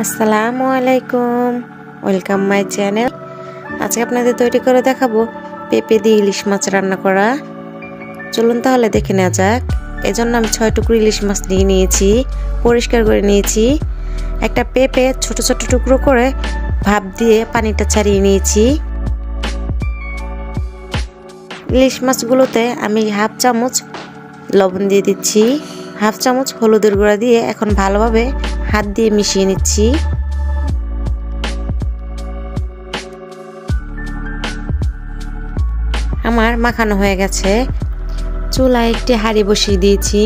আসসালামু আলাইকুম। Welcome my channel আজকে আপনাদের তৈরি করে দেখাবো পেঁপে দিয়ে ইলিশ মাছ রান্না করা। চলুন তাহলে দেখে নেওয়া যাক। এজন্য আমি ছয় টুকরো ইলিশ মাছ নিয়ে নিয়েছি, পরিষ্কার করে নিয়েছি। একটা পেঁপে ছোট ছোট টুকরো করে ভাপ দিয়ে পানিটা ছাড়িয়ে নিয়েছি। ইলিশ মাছগুলোতে আমি হাফ চামচ লবণ দিয়ে দিচ্ছি। হাফ চামচ হলুদের গুঁড়া দিয়ে এখন ভালোভাবে হাত দিয়ে মিশিয়ে নিচ্ছি। আমার মাখানো হয়ে গেছে। চুলায় একটি হাঁড়ি বসিয়ে দিয়েছি।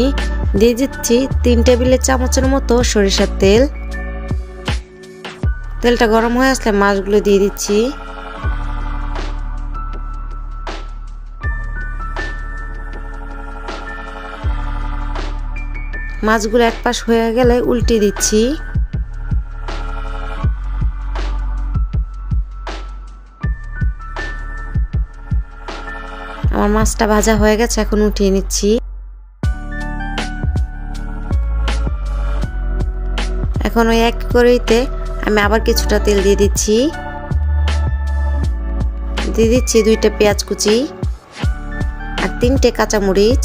দিয়ে দিচ্ছি তিন টেবিলের চামচের মতো সরিষার তেল। তেলটা গরম হয়ে আসলে মাছগুলো দিয়ে দিচ্ছি। মাছগুলো এক পাশ হয়ে গেলে উল্টে দিচ্ছি। আমার মাছটা ভাজা হয়ে গেছে, এখন উঠিয়ে নিচ্ছি। এখন ওই এক করেইতে আমি আবার কিছুটা তেল দিয়ে দিচ্ছি। দিয়ে দিচ্ছি দুইটা পেঁয়াজ কুচি আর তিনটে কাঁচামরিচ।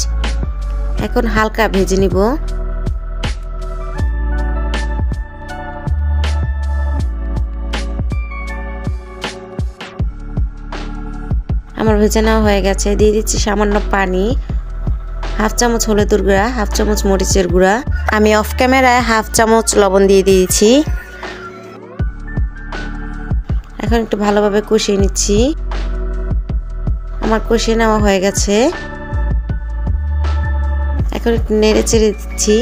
এখন হালকা ভেজে নিব। আমার ভেজে নেওয়া হয়ে গেছে। দিয়ে দিচ্ছি সামান্য পানি, হাফ চামচ হলুদের গুঁড়া, হাফ চামচ মরিচের গুঁড়া। আমি অফ ক্যামেরায় হাফ চামচ লবণ দিয়ে দিয়েছি। এখন একটু ভালোভাবে কষিয়ে নিচ্ছি। আমার কষিয়ে নেওয়া হয়ে গেছে। এখন একটু নেড়ে চেড়ে দিচ্ছি।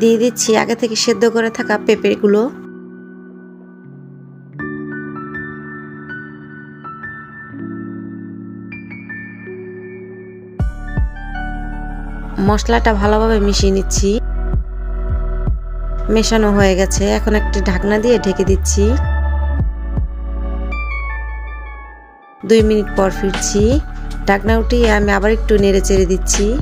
দিয়ে দিচ্ছি আগে থেকে সেদ্ধ করে থাকা পেঁপেগুলো। মশলাটা ভালোভাবে মিশিয়ে নিচ্ছি। মেশানো হয়ে গেছে। এখন একটি ঢাকনা দিয়ে ঢেকে দিচ্ছি। দুই মিনিট পর ফিরছি। ঢাকনা উঠিয়ে আমি আবার একটু নেড়ে চেড়ে দিচ্ছি।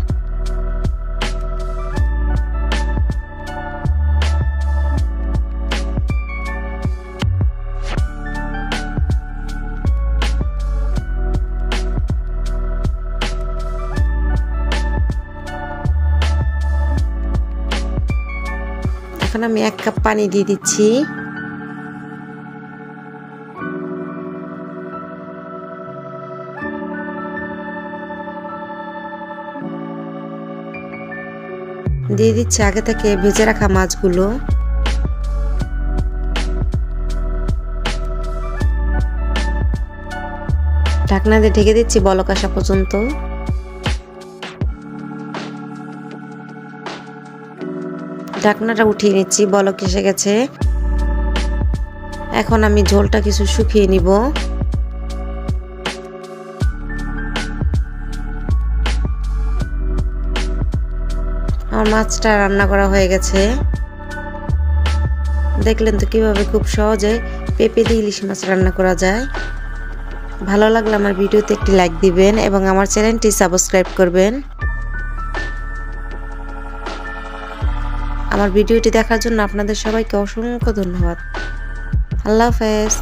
এখন আমি এক কাপ পানি দিয়ে দিচ্ছি। দিয়ে দিচ্ছি আগে থেকে ভেজে রাখা মাছগুলো। ঢাকনা দিয়ে ঢেকে দিচ্ছি বলক আসা পর্যন্ত। ঢাকনাটা উঠিয়ে নিচ্ছি বলক এসে গেছে? এখন আমি ঝোলটা কিছু শুকিয়ে নিব। আমার মাছটা রান্না করা হয়ে গেছে। দেখলেন তো কীভাবে খুব সহজে পেঁপে দিয়ে ইলিশ মাছ রান্না করা যায়। ভালো লাগলে আমার ভিডিওতে একটি লাইক দিবেন এবং আমার চ্যানেলটি সাবস্ক্রাইব করবেন। আমার ভিডিওটি দেখার জন্য আপনাদের সবাইকে অসংখ্য ধন্যবাদ। আল্লাহ হাফেজ।